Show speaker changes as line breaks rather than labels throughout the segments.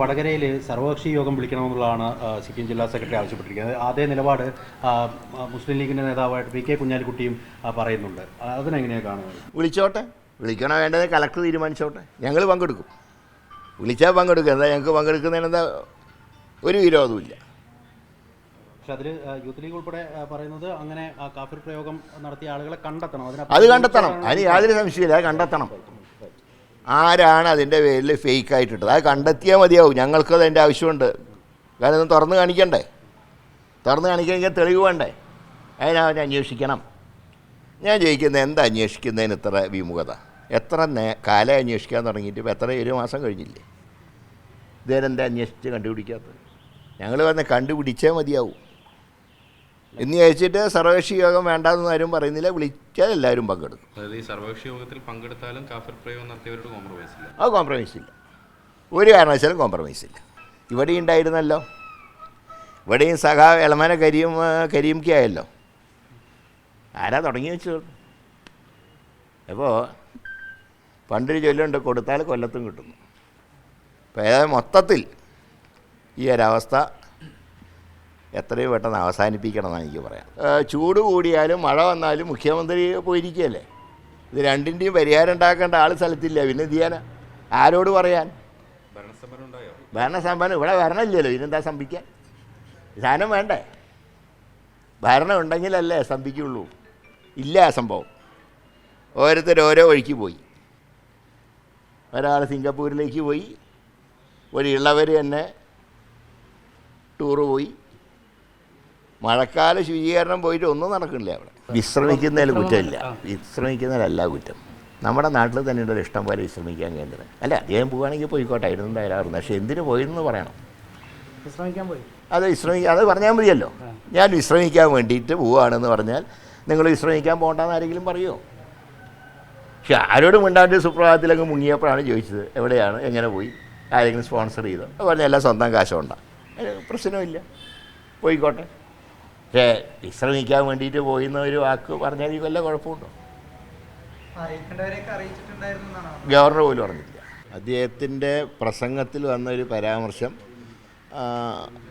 വടകരയിൽ സർവകക്ഷി യോഗം വിളിക്കണമെന്നുള്ളതാണ് സി പി എം ജില്ലാ സെക്രട്ടറി ആവശ്യപ്പെട്ടിരിക്കുന്നത്. അതേ നിലപാട് മുസ്ലിം ലീഗിന്റെ നേതാവായിട്ട് പി കെ കുഞ്ഞാലിക്കുട്ടിയും പറയുന്നുണ്ട്. അതിനെങ്ങനെയാണ് കാണുന്നത്?
വിളിച്ചോട്ടെ. വിളിക്കണോ വേണ്ടത് കളക്ടർ തീരുമാനിച്ചോട്ടെ. ഞങ്ങൾ പങ്കെടുക്കും. വിളിച്ചാൽ പങ്കെടുക്കുക എന്താ ഞങ്ങൾക്ക് പങ്കെടുക്കുന്നതിന് എന്താ ഒരു വിരോധമില്ല
പക്ഷെ അതിൽ യൂത്ത് ലീഗ് ഉൾപ്പെടെ പറയുന്നത് അങ്ങനെ കാഫിർ പ്രയോഗം നടത്തിയ ആളുകളെ കണ്ടെത്തണം. അതിനെ
അത് കണ്ടെത്തണം. അതിന് യാതൊരു സംശയമില്ല അത് കണ്ടെത്തണം. ആരാണ് അതിന്റെ പേരിൽ ഫേക്ക് ആയിട്ടിട്ടത് അത് കണ്ടെത്തിയാൽ മതിയാവും. ഞങ്ങൾക്കത് അതിന്റെ ആവശ്യമുണ്ട്. കാരണം ഇത് തുറന്ന് കാണിക്കണ്ടേ? തുറന്ന് കാണിക്കണമെങ്കിൽ തെളിവ് വേണ്ടേ? അതിനവരെ അന്വേഷിക്കണം. ഞാൻ ചോദിക്കുന്നത് എന്താ അന്വേഷിക്കുന്നതിന് ഇത്ര വിമുഖത? എത്ര നേ കാലം അന്വേഷിക്കാൻ തുടങ്ങിയിട്ട് ഇപ്പോൾ എത്ര ഒരു മാസം കഴിഞ്ഞില്ലേ? ഇതേരെന്താ അന്വേഷിച്ച് കണ്ടുപിടിക്കാത്തത്? ഞങ്ങൾ വന്ന് കണ്ടുപിടിച്ചേ മതിയാവും. എന്ന് ചോദിച്ചിട്ട് സർവകക്ഷി യോഗം വേണ്ടെന്ന് ആരും പറയുന്നില്ല. വിളിച്ചാൽ എല്ലാവരും പങ്കെടുക്കും.
അതായത് ഈ സർവകക്ഷി യോഗത്തിൽ പങ്കെടുത്താലും കാഫിർ പ്രയോഗം നടത്തിയവരോട് കോംപ്രമൈസ് ഇല്ല.
അത് കോംപ്രമൈസ് ഇല്ല. ഒരു കാരണവശാലും കോംപ്രമൈസ് ഇല്ല. ഇവിടെ ഉണ്ടായിരുന്നല്ലോ. ഇവിടെയും സഖാ എളമന കരീം ആ, കരീം കെ ആയല്ലോ. ആരാ തുടങ്ങി വെച്ചു അപ്പോൾ പണ്ടൊരു ചൊല്ലുണ്ട് കൊടുത്താൽ കൊല്ലത്തും കിട്ടുന്നു. അപ്പോൾ ഏതായാലും മൊത്തത്തിൽ ഈ ഒരവസ്ഥ എത്രയും പെട്ടെന്ന് അവസാനിപ്പിക്കണം എന്നാണ് എനിക്ക് പറയാം ചൂട് കൂടിയാലും മഴ വന്നാലും മുഖ്യമന്ത്രി പോയിരിക്കുകയല്ലേ? ഇത് രണ്ടിന്റെയും പരിഹാരം ഉണ്ടാക്കേണ്ട ആൾ സ്ഥലത്തില്ല. പിന്നെ എന്ത് ആരോട് പറയാൻ? ഭരണസമ്പന്നം ഇവിടെ ഭരണമില്ലല്ലോ. ഇതിനെന്താ സംഭിക്കാൻ? സാധനം വേണ്ടേ? ഭരണം ഉണ്ടെങ്കിലല്ലേ സംഭിക്കുള്ളൂ. ഇല്ല ആ സംഭവം. ഓരോരുത്തർ ഓരോ വഴിക്ക് പോയി. ഒരാൾ സിംഗപ്പൂരിലേക്ക് പോയി. ഒരു ഇളവർ തന്നെ ടൂറ് പോയി. മഴക്കാല ശുചീകരണം പോയിട്ട് ഒന്നും നടക്കുന്നില്ല അവിടെ. വിശ്രമിക്കുന്നതിൽ കുറ്റമില്ല. വിശ്രമിക്കുന്നതിലല്ല കുറ്റം. നമ്മുടെ നാട്ടിൽ തന്നെ ഉണ്ടല്ലോ ഒരു ഇഷ്ടം പോലെ വിശ്രമിക്കാൻ കേന്ദ്രം. അല്ല അദ്ദേഹം പോവുകയാണെങ്കിൽ പോയിക്കോട്ടെ ആയിരുന്നു തയ്യാറായിരുന്നു പക്ഷേ എന്തിനു പോയെന്ന് പറയണം.
വിശ്രമിക്കാൻ പോയി.
അത് വിശ്രമിക്കുക അത് പറഞ്ഞാൽ മതിയല്ലോ. ഞാൻ വിശ്രമിക്കാൻ വേണ്ടിയിട്ട് പോവുകയാണെന്ന് പറഞ്ഞാൽ നിങ്ങൾ വിശ്രമിക്കാൻ പോകണ്ടെന്ന് ആരെങ്കിലും പറയുമോ പക്ഷെ ആരോടും മിണ്ടാണ്ട് സുപ്രഭാതത്തിലങ്ങ് മുങ്ങിയപ്പോഴാണ് ചോദിച്ചത് എവിടെയാണ് എങ്ങനെ പോയി? ആരെങ്കിലും സ്പോൺസർ ചെയ്തോ? അത് പറഞ്ഞാൽ എല്ലാം സ്വന്തം അതിന് പ്രശ്നമില്ല. പോയിക്കോട്ടെ. പക്ഷേ വിശ്രമിക്കാൻ വേണ്ടിയിട്ട് പോയി എന്ന ഒരു വാക്ക് പറഞ്ഞാൽ ഈ വല്ല കുഴപ്പമുണ്ടോ? ഗവർണർ പോലും അറിഞ്ഞില്ല. അദ്ദേഹത്തിന്റെ പ്രസംഗത്തിൽ വന്നൊരു പരാമർശം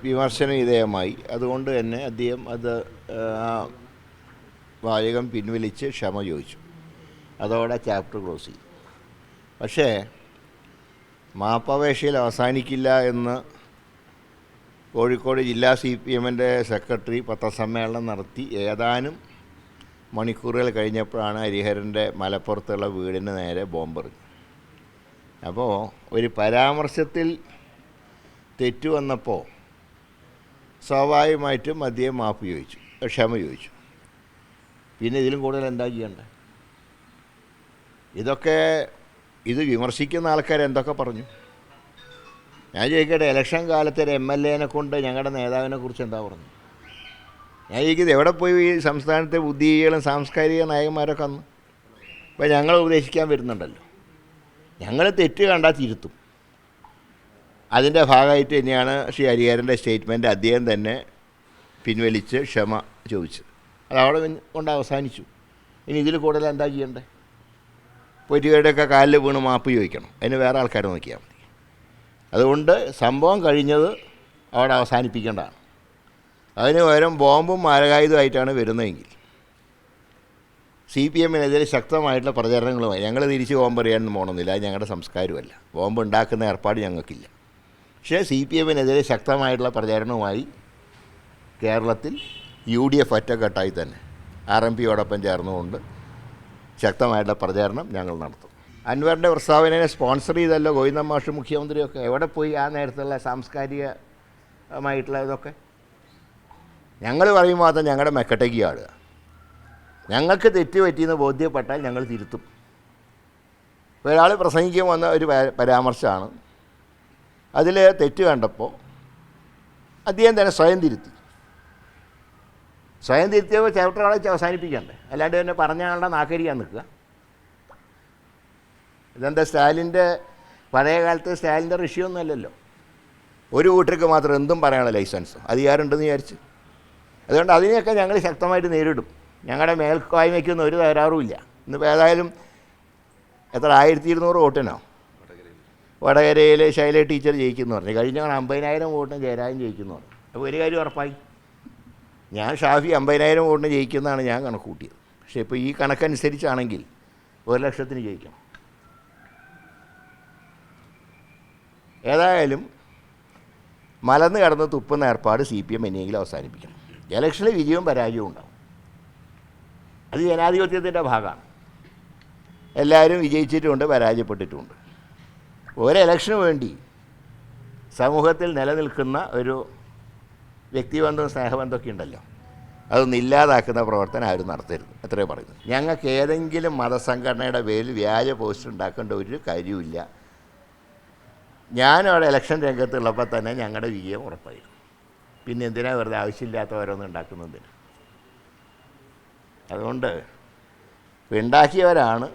വിമർശന വിധേയമായി അതുകൊണ്ട് തന്നെ അദ്ദേഹം അത് വാചകം പിൻവലിച്ച് ക്ഷമ ചോദിച്ചു. അതോടെ ചാപ്റ്റർ ക്ലോസ് ചെയ്തു. പക്ഷേ മാപ്പവേഷയിൽ അവസാനിക്കില്ല എന്ന് കോഴിക്കോട് ജില്ലാ സി പി എമ്മിന്റെ സെക്രട്ടറി പത്രസമ്മേളനം നടത്തി ഏതാനും മണിക്കൂറുകൾ കഴിഞ്ഞപ്പോഴാണ് ഹരിഹരന്റെ മലപ്പുറത്തുള്ള വീടിന് നേരെ ബോംബെറിഞ്ഞു. അപ്പോൾ ഒരു പരാമർശത്തിൽ തെറ്റു വന്നപ്പോൾ സ്വാഭാവികമായിട്ടും മദ്യം മാപ്പ് ചോദിച്ചു ക്ഷമ ചോദിച്ചു. പിന്നെ ഇതിലും കൂടുതൽ എന്താ ചെയ്യണ്ടേ? ഇതൊക്കെ ഇത് വിമർശിക്കുന്ന ആൾക്കാർ എന്തൊക്കെ പറഞ്ഞു? ഞാൻ ചോദിക്കട്ടെ ഇലക്ഷൻ കാലത്ത് ഒരു എം എൽ എനെ കൊണ്ട് ഞങ്ങളുടെ നേതാവിനെ കുറിച്ച് എന്താ പറഞ്ഞു ഞാൻ ചോദിക്കുന്നത് എവിടെ പോയി ഈ സംസ്ഥാനത്തെ ബുദ്ധിജീവികളും സാംസ്കാരിക നായകന്മാരൊക്കെ അന്ന് അപ്പോൾ ഞങ്ങൾ ഉപദേശിക്കാൻ വരുന്നുണ്ടല്ലോ. ഞങ്ങൾ തെറ്റ് കണ്ടാൽ തിരുത്തും. അതിന്റെ ഭാഗമായിട്ട് തന്നെയാണ് ശ്രീ ഹരിഹരന്റെ സ്റ്റേറ്റ്മെന്റ് അദ്ദേഹം തന്നെ പിൻവലിച്ച് ക്ഷമ ചോദിച്ചത്. അത് അവിടെ കൊണ്ട് അവസാനിച്ചു. ഇനി ഇതിൽ കൂടുതൽ എന്താ ചെയ്യണ്ടേ? പൊറ്റുകാരുടെയൊക്കെ കാലിൽ വീണ് മാപ്പ് ചോദിക്കണം. അതിന് വേറെ ആൾക്കാർ നോക്കിയാൽ അതുകൊണ്ട് സംഭവം കഴിഞ്ഞത് അവിടെ അവസാനിപ്പിക്കേണ്ടതാണ്. അതിന് പകരം ബോംബും മാരകായുധമായിട്ടാണ് വരുന്നതെങ്കിൽ. സി പി എമ്മിനെതിരെ ശക്തമായിട്ടുള്ള പ്രചരണങ്ങളുമായി. ഞങ്ങൾ തിരിച്ച് ബോംബ് എറിയാനൊന്നും പോകണമെന്നില്ല അത് ഞങ്ങളുടെ സംസ്കാരമല്ല ബോംബ് ഉണ്ടാക്കുന്ന ഏർപ്പാട് ഞങ്ങൾക്കില്ല. പക്ഷേ സി പി എമ്മിനെതിരെ ശക്തമായിട്ടുള്ള പ്രചരണവുമായി കേരളത്തിൽ യു ഡി എഫ് ഒറ്റക്കെട്ടായി തന്നെ. ആർ എം പിയോടൊപ്പം ചേർന്നുകൊണ്ട് ശക്തമായിട്ടുള്ള പ്രചാരണം ഞങ്ങൾ നടത്തും. അൻവറിന്റെ പ്രസ്താവനയെ സ്പോൺസർ ചെയ്തല്ലോ ഗോവിന്ദ മാഷ് മുഖ്യമന്ത്രിയൊക്കെ. എവിടെ പോയി ആ നേരത്തുള്ള സാംസ്കാരികമായിട്ടുള്ള ഇതൊക്കെ? ഞങ്ങൾ പറയുമ്പോൾ മാത്രം ഞങ്ങളുടെ മെക്കട്ടേക്ക് ആടുക. ഞങ്ങൾക്ക് തെറ്റ് പറ്റിയെന്ന് ബോധ്യപ്പെട്ടാൽ ഞങ്ങൾ തിരുത്തും. ഒരാൾ പ്രസംഗിക്കാൻ വന്ന ഒരു പരാമർശമാണ്. അതിൽ തെറ്റ് കണ്ടപ്പോൾ അദ്ദേഹം തന്നെ സ്വയം തിരുത്തി. സ്വയം തിരുത്തിയപ്പോൾ ചാപ്റ്റർ ആളെ അവസാനിപ്പിക്കണ്ടേ അല്ലാണ്ട് തന്നെ പറഞ്ഞ ആളുടെ നാക്കരിക്കാൻ നിൽക്കുക. ഇതെന്താ സ്റ്റാലിന്റെ പഴയ കാലത്ത് സ്റ്റാലിന്റെ ഋഷിയൊന്നും അല്ലല്ലോ. ഒരു കൂട്ടർക്ക് മാത്രം എന്തും പറയാനുള്ള ലൈസൻസ്. അധികാരമുണ്ടെന്ന് വിചാരിച്ച്. അതുകൊണ്ട് അതിനെയൊക്കെ ഞങ്ങൾ ശക്തമായിട്ട് നേരിടും. ഞങ്ങളുടെ മേൽക്കായ്മയ്ക്കൊന്നും ഒരു തകരാറുമില്ല ഇന്നിപ്പോൾ ഏതായാലും എത്ര? ആയിരത്തി ഇരുന്നൂറ് വോട്ടിനോ? വടകരയിൽ ശൈല ടീച്ചർ ജയിക്കുന്നു പറഞ്ഞു. കഴിഞ്ഞ അമ്പതിനായിരം വോട്ടിന് ജയരാജൻ ജയിക്കുന്നു പറഞ്ഞു. അപ്പോൾ ഒരു കാര്യം ഉറപ്പായി. ഞാൻ ഷാഫി അമ്പതിനായിരം വോട്ടിന് ജയിക്കുന്നതാണ് ഞാൻ കണക്ക് കൂട്ടിയത് പക്ഷേ ഇപ്പോൾ ഈ കണക്കനുസരിച്ചാണെങ്കിൽ ഒരു ലക്ഷത്തിന് ജയിക്കണം. ഏതായാലും മലന്ന് കടന്ന് തുപ്പുന്ന ഏർപ്പാട് സി പി എം എന്നെങ്കിലും അവസാനിപ്പിക്കണം. ഇലക്ഷനിൽ വിജയവും പരാജയവും ഉണ്ടാവും. അത് ജനാധിപത്യത്തിന്റെ ഭാഗമാണ്. എല്ലാവരും വിജയിച്ചിട്ടുമുണ്ട് പരാജയപ്പെട്ടിട്ടുമുണ്ട് ഓരോ ഇലക്ഷന് വേണ്ടി സമൂഹത്തിൽ നിലനിൽക്കുന്ന ഒരു വ്യക്തിബന്ധവും സ്നേഹബന്ധമൊക്കെ ഉണ്ടല്ലോ. അതൊന്നും ഇല്ലാതാക്കുന്ന പ്രവർത്തനം ആരും നടത്തരുത്. എത്രയോ പറയുന്നു ഞങ്ങൾക്ക് ഏതെങ്കിലും മതസംഘടനയുടെ പേരിൽ വ്യാജ പോസ്റ്റ് ഉണ്ടാക്കേണ്ട ഒരു കാര്യവുമില്ല. ഞാനവിടെ ഇലക്ഷൻ രംഗത്തുള്ളപ്പോൾ തന്നെ ഞങ്ങളുടെ വിജയം ഉറപ്പായിരുന്നു. പിന്നെ എന്തിനാണ് വെറുതെ ആവശ്യമില്ലാത്ത ഓരോന്നും ഉണ്ടാക്കുന്നതിന്? അതുകൊണ്ട് ഉണ്ടാക്കിയവരാണ്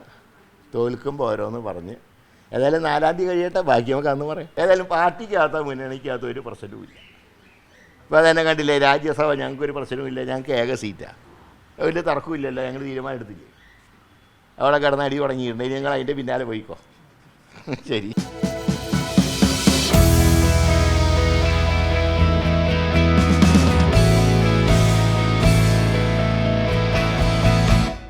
തോൽക്കുമ്പോൾ ഓരോന്ന് പറഞ്ഞ്. ഏതായാലും നാലാം തീയതി കഴിയട്ടെ ബാക്കി നമുക്ക് അന്ന് പറയാം. ഏതായാലും പാർട്ടിക്കകത്ത മുന്നണിക്കകത്ത് ഒരു പ്രശ്നവുമില്ല ഇപ്പോൾ അതന്നെ കണ്ടില്ലേ രാജ്യസഭ ഞങ്ങൾക്കൊരു പ്രശ്നവുമില്ല ഞങ്ങൾക്ക് ഏക സീറ്റാണ് വലിയ തർക്കമില്ലല്ലോ ഞങ്ങൾ തീരുമാനം എടുത്തില്ലേ? അവിടെ കിടന്ന് അടി തുടങ്ങിയിട്ടുണ്ട് ഞങ്ങൾ അതിന്റെ പിന്നാലെ പോയിക്കോ. ശരി.